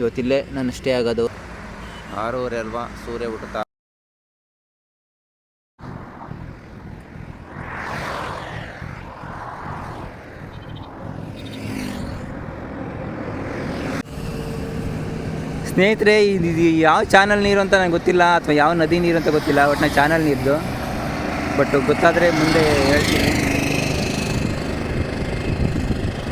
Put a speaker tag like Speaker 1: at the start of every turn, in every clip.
Speaker 1: ಇವತ್ತಿಲ್ಲೇ ನಾನು ಸ್ಟೇ ಆಗೋದು. ಆರೂವರೆ ಅಲ್ವಾ? ಸೂರ್ಯ ಹುಟ್ಟುತ್ತಾ? ಸ್ನೇಹಿತರೆ ಇದು ಯಾವ ಚಾನಲ್ ನೀರು ಅಂತ ನನಗೆ ಗೊತ್ತಿಲ್ಲ ಅಥವಾ ಯಾವ ನದಿ ನೀರು ಅಂತ ಗೊತ್ತಿಲ್ಲ ಒಟ್ಟಿನ ಚಾನಲ್ ನೀರ್ದು. ಬಟ್ ಗೊತ್ತಾದರೆ ಮುಂದೆ ಹೇಳ್ತೀನಿ.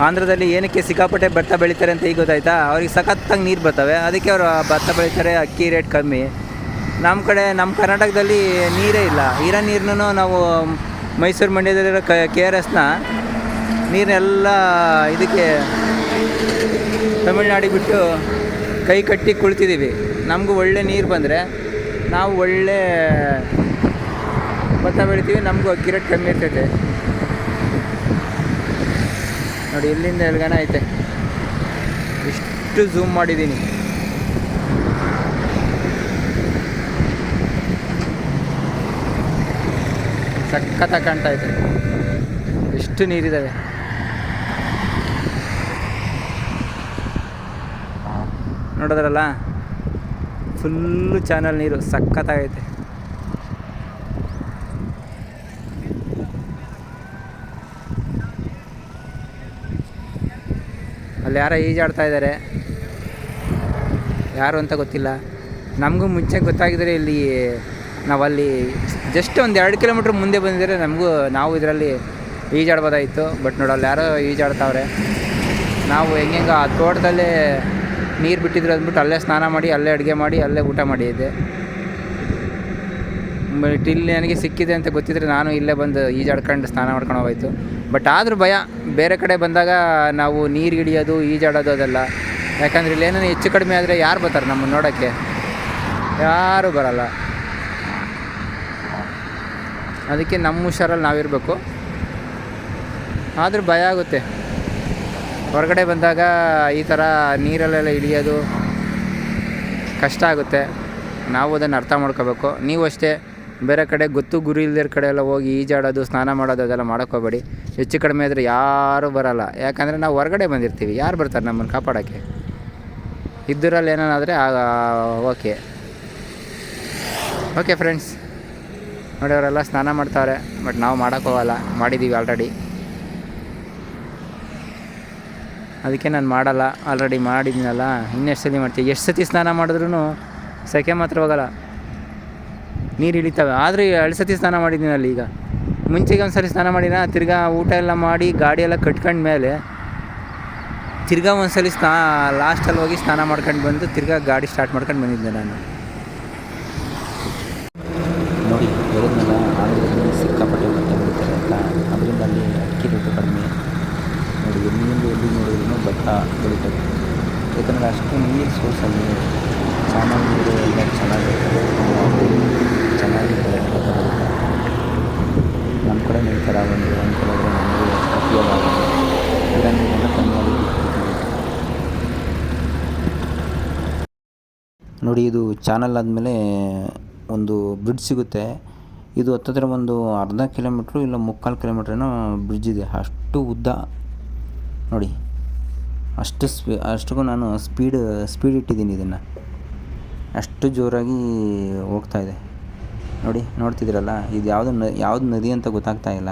Speaker 1: ಆಂಧ್ರದಲ್ಲಿ ಏನಕ್ಕೆ ಸಿಕ್ಕಾಪಟ್ಟೆ ಭತ್ತ ಬೆಳೀತಾರೆ ಅಂತ ಈಗ ಗೊತ್ತಾಯ್ತಾ? ಅವ್ರಿಗೆ ಸಖತ್ತಾಗಿ ನೀರು ಬರ್ತವೆ. ಅದಕ್ಕೆ ಅವರು ಭತ್ತ ಬೆಳೀತಾರೆ, ಅಕ್ಕಿ ರೇಟ್ ಕಮ್ಮಿ. ನಮ್ಮ ಕಡೆ ನಮ್ಮ ಕರ್ನಾಟಕದಲ್ಲಿ ನೀರೇ ಇಲ್ಲ. ಇರೋ ನೀರನ್ನೂ ನಾವು ಮೈಸೂರು ಮಂಡ್ಯದಲ್ಲಿರೋ ಕ, ಕೆ ಆರ್ ಎಸ್ನ ನೀರನ್ನೆಲ್ಲ ಇದಕ್ಕೆ ತಮಿಳ್ನಾಡಿಗೆ ಬಿಟ್ಟು ಕೈ ಕಟ್ಟಿ ಕುಳಿತಿದ್ದೀವಿ ನಮಗೂ ಒಳ್ಳೆ ನೀರು ಬಂದರೆ ನಾವು ಒಳ್ಳೆ ಭತ್ತ ಬೆಳಿತೀವಿ, ನಮಗೂ ಅಕ್ಕಿ ರೇಟ್ ಕಮ್ಮಿ ಇರ್ತೈತೆ. ನೋಡಿ, ಇಲ್ಲಿಂದ ಎಲ್ಗನ ಐತೆ. ಇಷ್ಟು ಝೂಮ್ ಮಾಡಿದ್ದೀನಿ ಸಖತ್ತಾಗಿ ಕಾಣ್ತಾ ಐತೆ. ಎಷ್ಟು ನೀರಿದ್ದಾವೆ ನೋಡಿದ್ರಲ್ಲ? ಫುಲ್ಲು ಚಾನಲ್ ನೀರು ಸಖತ್ತಾಗೈತೆ. ಅಲ್ಲಿ ಯಾರೋ ಈಜಾಡ್ತಾ ಇದ್ದಾರೆ. ಯಾರು ಅಂತ ಗೊತ್ತಿಲ್ಲ. ನಮಗೂ ಮುಂಚೆ ಗೊತ್ತಾಗಿದ್ರೆ ಇಲ್ಲಿ ನಾವಲ್ಲಿ ಜಸ್ಟ್ ಒಂದು ಎರಡು ಕಿಲೋಮೀಟ್ರ್ ಮುಂದೆ ಬಂದಿದ್ರೆ ನಮಗೂ ನಾವು ಇದರಲ್ಲಿ ಈಜಾಡ್ಬೋದಾಗಿತ್ತು. ಬಟ್ ನೋಡಲ್ಲ ಯಾರೋ ಈಜಾಡ್ತಾವ್ರೆ. ನಾವು ಹೆಂಗೆಂಗೆ ಆ ತೋಟದಲ್ಲೇ ನೀರು ಬಿಟ್ಟಿದ್ರು ಅಂದ್ಬಿಟ್ಟು ಅಲ್ಲೇ ಸ್ನಾನ ಮಾಡಿ, ಅಲ್ಲೇ ಅಡುಗೆ ಮಾಡಿ, ಅಲ್ಲೇ ಊಟ ಮಾಡಿದ್ದೆ. ಬಟ್ ಇಲ್ಲಿ ನನಗೆ ಸಿಕ್ಕಿದೆ ಅಂತ ಗೊತ್ತಿದ್ರೆ ನಾನು ಇಲ್ಲೇ ಬಂದು ಈಜಾಡ್ಕೊಂಡು ಸ್ನಾನ ಮಾಡ್ಕೊಂಡು ಹೋಗೋಯ್ತು. ಬಟ್ ಆದರೂ ಭಯ, ಬೇರೆ ಕಡೆ ಬಂದಾಗ ನಾವು ನೀರು ಹಿಡಿಯೋದು, ಈಜಾಡೋದು ಅದೆಲ್ಲ. ಯಾಕಂದರೆ ಇಲ್ಲಿ ಏನೇನು ಹೆಚ್ಚು ಕಡಿಮೆ ಆದರೆ ಯಾರು ಬರ್ತಾರೆ ನಮ್ಮನ್ನು ನೋಡೋಕ್ಕೆ? ಯಾರೂ ಬರಲ್ಲ. ಅದಕ್ಕೆ ನಮ್ಮ ಹುಷಾರಲ್ಲಿ ನಾವಿರಬೇಕು. ಆದರೂ ಭಯ ಆಗುತ್ತೆ. ಹೊರಗಡೆ ಬಂದಾಗ ಈ ಥರ ನೀರಲ್ಲೆಲ್ಲ ಹಿಡಿಯೋದು ಕಷ್ಟ ಆಗುತ್ತೆ. ನಾವು ಅದನ್ನು ಅರ್ಥ ಮಾಡ್ಕೋಬೇಕು. ನೀವು ಅಷ್ಟೇ. ಬೇರೆ ಕಡೆ ಗೊತ್ತು ಗುರಿ ಇಲ್ದಿರ ಕಡೆ ಎಲ್ಲ ಹೋಗಿ ಈಜಾಡೋದು, ಸ್ನಾನ ಮಾಡೋದು, ಅದೆಲ್ಲ ಮಾಡೋಕ್ಕೋಗ್ಬೇಡಿ ಹೆಚ್ಚು ಕಡಿಮೆ ಆದರೆ ಯಾರೂ ಬರೋಲ್ಲ. ಯಾಕಂದರೆ ನಾವು ಹೊರಗಡೆ ಬಂದಿರ್ತೀವಿ. ಯಾರು ಬರ್ತಾರೆ ನಮ್ಮನ್ನು ಕಾಪಾಡೋಕ್ಕೆ? ಇದ್ದರಲ್ಲಿ ಏನಾದರೆ ಓಕೆ. Okay friends. ನೋಡಿ ಅವರೆಲ್ಲ ಸ್ನಾನ ಮಾಡ್ತಾವ್ರೆ ಬಟ್ ನಾವು ಮಾಡೋಕ್ಕೋಗಲ್ಲ ಮಾಡಿದ್ದೀವಿ ಆಲ್ರೆಡಿ. ಅದಕ್ಕೆ ನಾನು ಮಾಡಲ್ಲ. ಆಲ್ರೆಡಿ ಮಾಡಿದ್ದೀನಲ್ಲ ಇನ್ನೆಷ್ಟು ಸತಿ ಮಾಡ್ತೀವಿ ಎಷ್ಟು ಸತಿ ಸ್ನಾನ ಮಾಡಿದ್ರೂ ಸೆಕೆ ಮಾತ್ರ ಹೋಗಲ್ಲ. ನೀರು ಇಳಿತಾವೆ. ಆದರೆ ಎರಡು ಸತಿ ಸ್ನಾನ ಮಾಡಿದ್ದೀನಲ್ಲ ಈಗ. ಮುಂಚೆಗೆ ಒಂದು ಸರಿ ಸ್ನಾನ ಮಾಡಿನ ತಿರ್ಗಾ ಊಟ ಎಲ್ಲ ಮಾಡಿ ಗಾಡಿ ಎಲ್ಲ ಕಟ್ಕೊಂಡ ಮೇಲೆ ತಿರ್ಗಾ ಒಂದು ಸ್ನಾ ಲಾಸ್ಟಲ್ಲಿ ಹೋಗಿ ಸ್ನಾನ ಮಾಡ್ಕೊಂಡು ಬಂದು ತಿರ್ಗಾ ಗಾಡಿ ಸ್ಟಾರ್ಟ್ ಮಾಡ್ಕೊಂಡು ಬಂದಿದ್ದೆ ನಾನು. ನೋಡಿ ಹೇಳಿದ್ನಲ್ಲ ಆಂಧ್ರದಲ್ಲಿ ಸಿಕ್ಕಾಪಟ್ಟೆ ಬಟ್ಟೆ ಬೆಳೀತಾರೆ ಅಂತ. ಅದರಿಂದ ಅಲ್ಲಿ ಅಕ್ಕಿ ರೇಟು ಕಡಿಮೆ. ನೋಡಿ ಎಲ್ಲಿಂದ ಎಲ್ಲಿ ನೋಡಿದ್ರು ಭತ್ತ ಬೆಳೀತಾರೆ ಯಾಕಂದರೆ ಅಷ್ಟು ನೀರು ಸೋರ್ಸಲ್ಲಿ ಸಾಮಾನ್ಯ ಎಲ್ಲ ಚೆನ್ನಾಗಿರ್ತದೆ ಚೆನ್ನಾಗಿ ನಮ್ಮ ಕಡೆ ಈ ಥರ ಒಂದು ಒಂದು ನೋಡಿ, ಇದು ಚಾನಲ್ ಆದಮೇಲೆ ಒಂದು ಬ್ರಿಡ್ಜ್ ಸಿಗುತ್ತೆ. ಇದು ಹತ್ತತ್ರ ಒಂದು ಅರ್ಧ ಕಿಲೋಮೀಟ್ರು ಇಲ್ಲ ಮುಕ್ಕಾಲು ಕಿಲೋಮೀಟ್ರೇನೋ ಬ್ರಿಡ್ಜ್ ಇದೆ. ಅಷ್ಟು ಉದ್ದ. ನೋಡಿ, ಅಷ್ಟು ಸ್ಪೀ, ಅಷ್ಟಕ್ಕೂ ನಾನು ಸ್ಪೀಡ್ ಸ್ಪೀಡ್ ಇಟ್ಟಿದ್ದೀನಿ ಇದನ್ನು. ಅಷ್ಟು ಜೋರಾಗಿ ಹೋಗ್ತಾ ಇದೆ. ನೋಡಿ, ನೋಡ್ತಿದ್ದೀರಲ್ಲ, ಇದು ಯಾವುದು ನ, ಯಾವ್ದು ನದಿ ಅಂತ ಗೊತ್ತಾಗ್ತಾ ಇಲ್ಲ.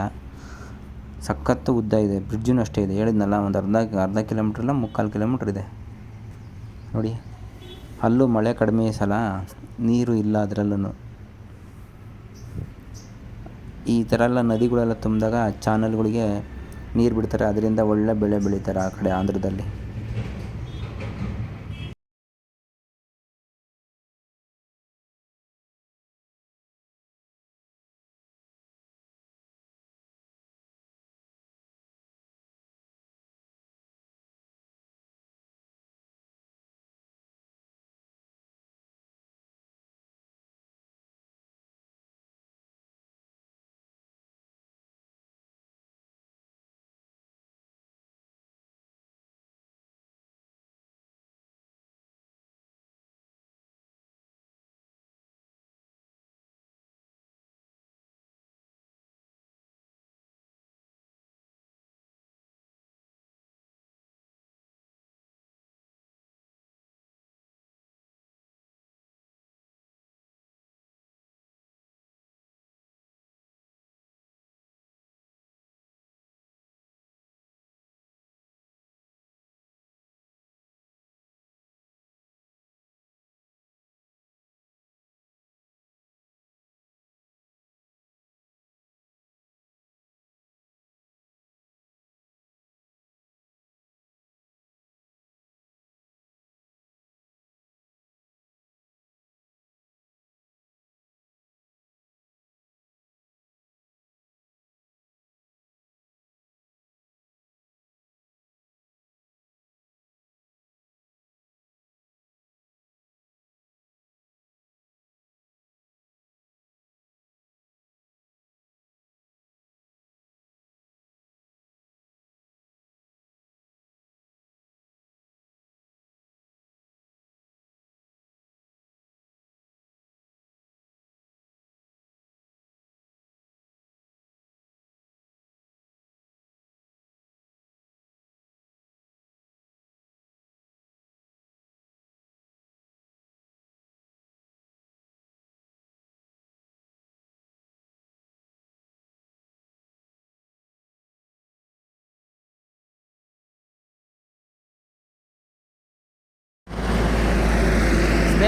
Speaker 1: ಸಖತ್ತು ಉದ್ದ ಇದೆ ಬ್ರಿಡ್ಜೂ ಅಷ್ಟೇ ಇದೆ. ಹೇಳಿದ್ನಲ್ಲ, ಒಂದು ಅರ್ಧ ಅರ್ಧ ಕಿಲೋಮೀಟ್ರಲ್ಲ ಮುಕ್ಕಾಲು ಕಿಲೋಮೀಟ್ರ್ ಇದೆ. ನೋಡಿ ಅಲ್ಲೂ ಮಳೆ ಕಡಿಮೆ ಸಲ, ನೀರು ಇಲ್ಲ ಅದರಲ್ಲೂ ಈ ಥರ ಎಲ್ಲ ನದಿಗಳೆಲ್ಲ ತುಂಬಿದಾಗ ಚಾನಲ್ಗಳಿಗೆ ನೀರು ಬಿಡ್ತಾರೆ, ಅದರಿಂದ ಒಳ್ಳೆ ಬೆಳೆ ಬೆಳೀತಾರೆ ಆ ಕಡೆ ಆಂಧ್ರದಲ್ಲಿ.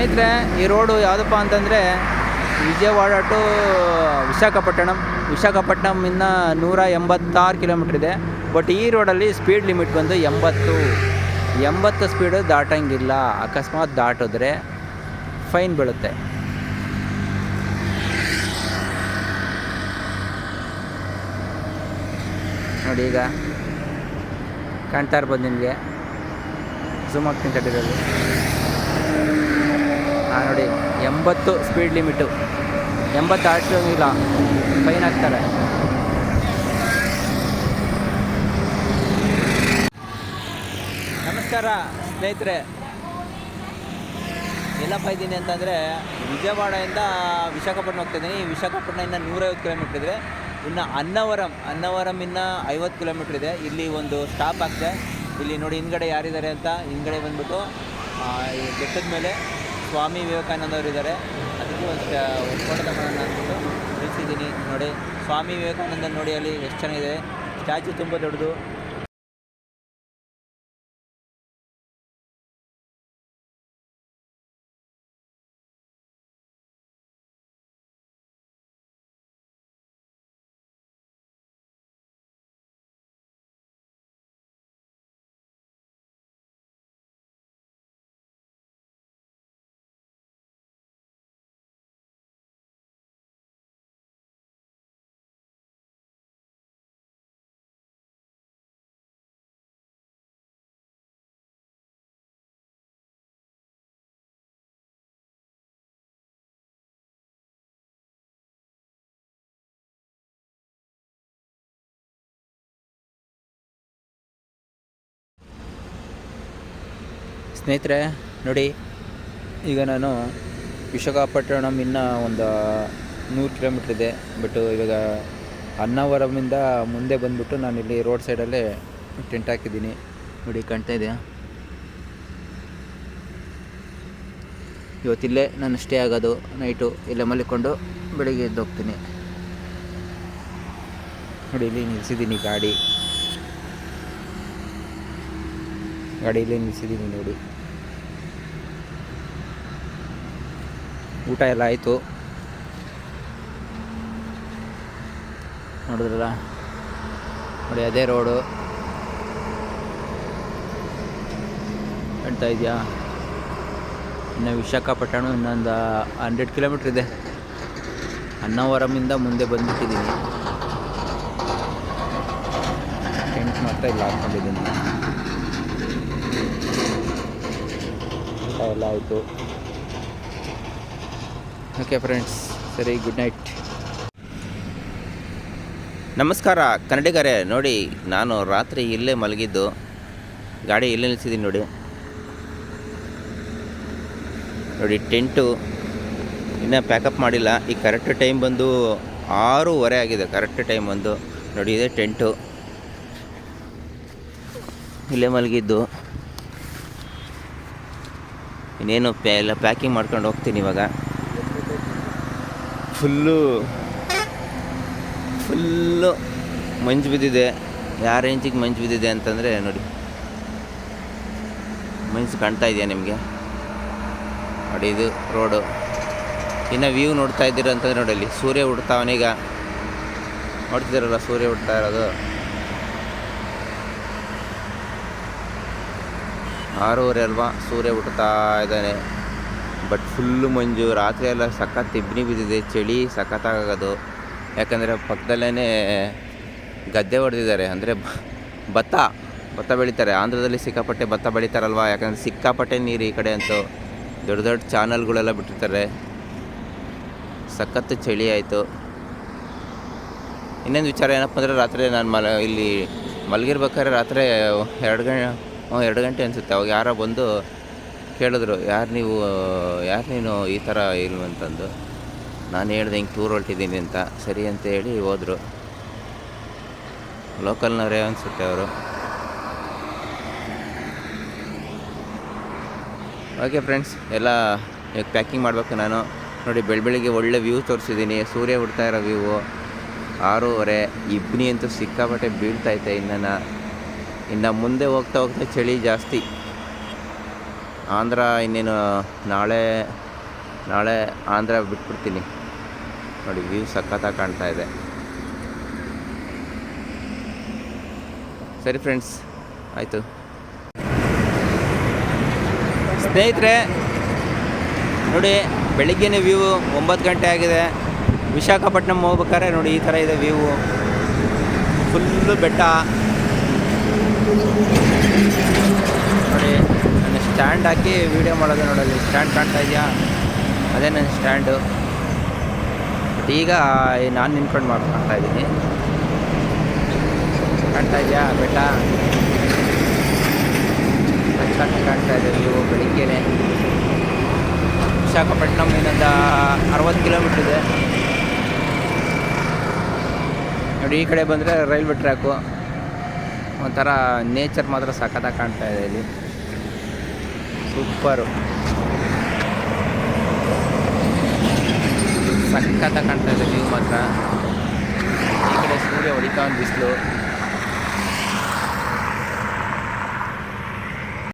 Speaker 1: ಸ್ನೇಹಿತರೆ, ಈ ರೋಡು ಯಾವುದಪ್ಪ ಅಂತಂದರೆ ವಿಜಯವಾಡ ಟು ವಿಶಾಖಪಟ್ಟಣಂ. ವಿಶಾಖಪಟ್ಟಣಮಿಂದ ನೂರ ಎಂಬತ್ತಾರು ಕಿಲೋಮೀಟ್ರ್ ಇದೆ. ಬಟ್ ಈ ರೋಡಲ್ಲಿ ಸ್ಪೀಡ್ ಲಿಮಿಟ್ ಬಂದು ಎಂಬತ್ತು. ಎಂಬತ್ತು ಸ್ಪೀಡು ದಾಟಂಗಿಲ್ಲ. ಅಕಸ್ಮಾತ್ ದಾಟಿದ್ರೆ ಫೈನ್ ಬೀಳುತ್ತೆ. ನೋಡಿ ಈಗ ಕಾಣ್ತಾ ಇರ್ಬೋದು ನಿಮಗೆ. ಸುಮಾರು ತಿಂಕಟ್ಟಿರೋದು ನೋಡಿ, ಎಂಬತ್ತು ಸ್ಪೀಡ್ ಲಿಮಿಟು ಎಂಬತ್ತು ಇಲ್ಲ ಫೈನ್ ಆಗ್ತಾರೆ. ನಮಸ್ಕಾರ, ಸ್ನೇಹಿತರೆ. ಎಲ್ಲಪ್ಪ ಇದ್ದೀನಿ ಅಂತಂದರೆ ವಿಜಯವಾಡದಿಂದ ವಿಶಾಖಪಟ್ಟಣ ಹೋಗ್ತಿದ್ದೀನಿ ವಿಶಾಖಪಟ್ಟಣದಿಂದ ನೂರೈವತ್ತು ಕಿಲೋಮೀಟ್ರ್ ಇದೆ. ಇನ್ನು ಅನ್ನವರಂ ಅನ್ನವರಂ ಇನ್ನು ಐವತ್ತು ಕಿಲೋಮೀಟ್ರ್ ಇದೆ. ಇಲ್ಲಿ ಒಂದು ಸ್ಟಾಪ್ ಆಗ್ತದೆ ಇಲ್ಲಿ ನೋಡಿ, ಹಿಂದ್ಗಡೆ ಯಾರಿದ್ದಾರೆ ಅಂತ, ಹಿಂದ್ಗಡೆ ಬಂದ್ಬಿಟ್ಟು ಬೆಟ್ಟದ ಮೇಲೆ ಸ್ವಾಮಿ ವಿವೇಕಾನಂದ ಅವರು ಇದ್ದಾರೆ ಅದಕ್ಕೆ ಒಂದು ಒಂದು ಫೋಟೋ ತಗೊಳ್ಳೋಣ ಅಂದ್ಬಿಟ್ಟು ನಿಲ್ಸಿದ್ದೀನಿ ನೋಡಿ, ಸ್ವಾಮಿ ವಿವೇಕಾನಂದ ನೋಡಿ ಅಲ್ಲಿ ಎಷ್ಟು ಚೆನ್ನಾಗಿದೆ. ಸ್ಟ್ಯಾಚು ತುಂಬ ದೊಡ್ಡದು. ಸ್ನೇಹಿತರೆ, ನೋಡಿ, ಈಗ ನಾನು ವಿಶಾಖಪಟ್ಟಣಂ ಇನ್ನು ಒಂದು ನೂರು ಕಿಲೋಮೀಟ್ರ್ ಇದೆ. ಬಟ್ ಇವಾಗ ಅನ್ನವರಮಿಂದ ಮುಂದೆ ಬಂದ್ಬಿಟ್ಟು ನಾನು ಇಲ್ಲಿ ರೋಡ್ ಸೈಡಲ್ಲೇ ಟೆಂಟ್ ಹಾಕಿದ್ದೀನಿ. ನೋಡಿ, ಕಾಣ್ತಾ ಇದೆಯಾ? ಇವತ್ತಿಲ್ಲೇ ನಾನು ಸ್ಟೇ ಆಗೋದು ನೈಟು ಇಲ್ಲೇ ಮಲಿಕೊಂಡು ಬೆಳಿಗ್ಗೆ ಎದ್ದು ಹೋಗ್ತೀನಿ. ನೋಡಿ, ಇಲ್ಲಿ ನಿಲ್ಲಿಸಿದ್ದೀನಿ ಗಾಡಿ. ಗಾಡಿಯಲ್ಲೇ ನಿಲ್ಲಿಸಿದ್ದೀನಿ ನೋಡಿ. ಊಟ ಎಲ್ಲ ಆಯಿತು. ನೋಡಿದ್ರಲ್ಲ? ನೋಡಿ, ಅದೇ ರೋಡು. ಹೇಳ್ತಾ ಇದೆಯಾ? ಇನ್ನು ವಿಶಾಖಪಟ್ಟಣ ಇನ್ನೊಂದು ಹಂಡ್ರೆಡ್ ಕಿಲೋಮೀಟ್ರ್ ಇದೆ. ಅನ್ನವರಮಿಂದ ಮುಂದೆ ಬಂದುಬಿಟ್ಟಿದ್ದೀನಿ. ಟೆಂಟ್ ಮಾತ್ರ ಇಲ್ಲಿ ಹಾಕ್ಕೊಂಡಿದ್ದೀನಿ. ಎಲ್ಲ ಆಯಿತು. ಓಕೆ ಫ್ರೆಂಡ್ಸ್ ಸರಿ ಗುಡ್ ನೈಟ್ ನಮಸ್ಕಾರ. ಕನ್ನಡಿಗರೇ, ನೋಡಿ, ನಾನು ರಾತ್ರಿ ಇಲ್ಲೇ ಮಲಗಿದ್ದು, ಗಾಡಿ ಇಲ್ಲೇ ನಿಲ್ಸಿದ್ದೀನಿ ನೋಡಿ. ನೋಡಿ, ಟೆಂಟು ಇನ್ನೂ ಪ್ಯಾಕಪ್ ಮಾಡಿಲ್ಲ. ಈ ಕರೆಕ್ಟ್ ಟೈಮ್ ಬಂದು ಆರೂವರೆ ಆಗಿದೆ. ಕರೆಕ್ಟ್ ಟೈಮ್ ಬಂದು. ನೋಡಿ, ಇದೆ ಟೆಂಟು. ಇಲ್ಲೇ ಮಲಗಿದ್ದು. ಇನ್ನೇನು ಪ್ಯಾ ಎಲ್ಲ ಪ್ಯಾಕಿಂಗ್ ಮಾಡ್ಕೊಂಡು ಹೋಗ್ತೀನಿ ಇವಾಗ. ಫುಲ್ಲು ಫುಲ್ಲು ಮಂಜು ಬಿದ್ದಿದೆ. ಯಾವ ರೇಂಜಿಗೆ ಮಂಜು ಬಿದ್ದಿದೆ ಅಂತಂದರೆ ನೋಡಿ. ಮಂಜು ಕಾಣ್ತಾ ಇದೆಯಾ ನಿಮಗೆ? ನೋಡಿ ಇದು ರೋಡು. ಇನ್ನು ವ್ಯೂ ನೋಡ್ತಾ ಇದ್ದೀರ ಅಂತಂದರೆ ನೋಡಿ ಅಲ್ಲಿ. ಸೂರ್ಯ ಹುಡ್ತಾವನೀಗ ನೋಡ್ತಿದ್ದೀರಲ್ಲ ಸೂರ್ಯ ಹುಡ್ತಾ ಇರೋದು. ಆರೂವರೆ ಅಲ್ವಾ? ಸೂರ್ಯ ಹುಟ್ಟುತ್ತಾ ಇದ್ದಾನೆ. ಬಟ್ ಫುಲ್ಲು ಮಂಜು, ರಾತ್ರಿ ಎಲ್ಲ ಸಖತ್ ಇಬ್ಬನಿ ಬಿದ್ದಿದೆ, ಚಳಿ ಸಖತ್ತಾಗೋದು. ಯಾಕಂದರೆ ಪಕ್ಕದಲ್ಲೇ ಗದ್ದೆ ಹೊಡೆದಿದ್ದಾರೆ. ಅಂದರೆ ಭತ್ತ ಭತ್ತ ಬೆಳೀತಾರೆ. ಆಂಧ್ರದಲ್ಲಿ ಸಿಕ್ಕಾಪಟ್ಟೆ ಭತ್ತ ಬೆಳೀತಾರಲ್ವ? ಯಾಕಂದರೆ ಸಿಕ್ಕಾಪಟ್ಟೆ ನೀರು ಈ ಕಡೆ ಅಂತೂ ದೊಡ್ಡ ದೊಡ್ಡ ಚಾನಲ್ಗಳೆಲ್ಲ ಬಿಟ್ಟಿರ್ತಾರೆ. ಸಖತ್ತು ಚಳಿ ಆಯಿತು. ಇನ್ನೊಂದು ವಿಚಾರ ಏನಪ್ಪ ಅಂದರೆ, ರಾತ್ರಿ ನಾನು ಮಲ, ಇಲ್ಲಿ ಮಲಗಿರ್ಬೇಕಾದ್ರೆ ರಾತ್ರಿ ಎರಡು ಗಂಟೆ ಎರಡು ಗಂಟೆ ಅನಿಸುತ್ತೆ. ಅವಾಗ ಯಾರೋ ಬಂದು ಕೇಳಿದ್ರು, ಯಾರು ನೀವು, ಯಾರು ನೀನು ಈ ಥರ ಇಲ್ವಂತಂದು ನಾನು ಹೇಳ್ದೆ ಹಿಂಗೆ ಟೂರ್ ಹೊರಟಿದ್ದೀನಿ ಅಂತ, ಸರಿ ಅಂತ ಹೇಳಿ ಹೋದರು. ಲೋಕಲ್ನವರೇ ಅನಿಸುತ್ತೆ ಅವರು. ಓಕೆ ಫ್ರೆಂಡ್ಸ್ ಎಲ್ಲ ಈಗ ಪ್ಯಾಕಿಂಗ್ ಮಾಡಬೇಕು ನಾನು? ನೋಡಿ ಬೆಳ ಬೆಳಿಗ್ಗೆ ಒಳ್ಳೆ ವ್ಯೂ ತೋರಿಸಿದ್ದೀನಿ. ಸೂರ್ಯ ಹುಡ್ತಾ ಇರೋ ವ್ಯೂವು ಆರೂವರೆ, ಇಬ್ನಿ ಅಂತೂ ಸಿಕ್ಕಾಪಟ್ಟೆ ಬೀಳ್ತೈತೆ ಇನ್ನು ಇನ್ನು ಮುಂದೆ ಹೋಗ್ತಾ ಹೋಗ್ತಾ ಚಳಿ ಜಾಸ್ತಿ. ಆಂಧ್ರ ಇನ್ನೇನು ನಾಳೆ ನಾಳೆ ಆಂಧ್ರ ಬಿಟ್ಬಿಡ್ತೀನಿ. ನೋಡಿ ವ್ಯೂ ಸಖತ್ತಾಗಿ ಕಾಣ್ತಾ ಇದೆ. ಸರಿ ಫ್ರೆಂಡ್ಸ್ ಆಯಿತು. ಸ್ನೇಹಿತರೆ, ನೋಡಿ, ಬೆಳಿಗ್ಗೆನೇ ವ್ಯೂ ಒಂಬತ್ತು ಗಂಟೆ ಆಗಿದೆ. ವಿಶಾಖಪಟ್ಟಣಂ ಹೋಗ್ಬೇಕಾದ್ರೆ ನೋಡಿ, ಈ ಥರ ಇದೆ ವ್ಯೂವು ಫುಲ್ಲು ಬೆಟ್ಟ ನೋಡಿ ನನ್ನ ಸ್ಟ್ಯಾಂಡ್ ಹಾಕಿ ವೀಡಿಯೋ ಮಾಡೋದು ನೋಡಲ್ಲಿ. ಸ್ಟ್ಯಾಂಡ್ ಕಾಣ್ತಾ ಇದೆಯಾ? ಅದೇ ನನ್ನ ಸ್ಟ್ಯಾಂಡು ಬಟ್ ಈಗ ನಾನು ನಿಂತ್ಕೊಂಡು ಮಾಡ್ಕೊಳ್ತಾ ಇದ್ದೀನಿ. ಕಾಣ್ತಾ ಇದೆಯಾ, ಬೆಟ್ಟ? ಚೆನ್ನಾಗಿ ಕಾಣ್ತಾ ಇದೆ ನೀವು ಬೆಳಿಗ್ಗೆನೆ. ವಿಶಾಖಪಟ್ಟಣಮ್ ಇನ್ನೊಂದು ಅರವತ್ತು ಕಿಲೋಮೀಟ್ರ್ ಇದೆ. ನೋಡಿ, ಈ ಕಡೆ ಬಂದರೆ ರೈಲ್ವೆ ಟ್ರ್ಯಾಕು ಒಂಥರ ನೇಚರ್ ಮಾತ್ರ ಸಖತ್ತಾಗಿ ಕಾಣ್ತಾ ಇದೆ ಇಲ್ಲಿ. ಸೂಪರು. ಸಖತ್ತಾಗಿ ಕಾಣ್ತಾ ಇದೆ ವ್ಯೂ ಮಾತ್ರ. ಈ ಕಡೆ ಸೂರ್ಯ ಹೊಡಿತಾ ಒಂದು ಬಿಸಿಲು.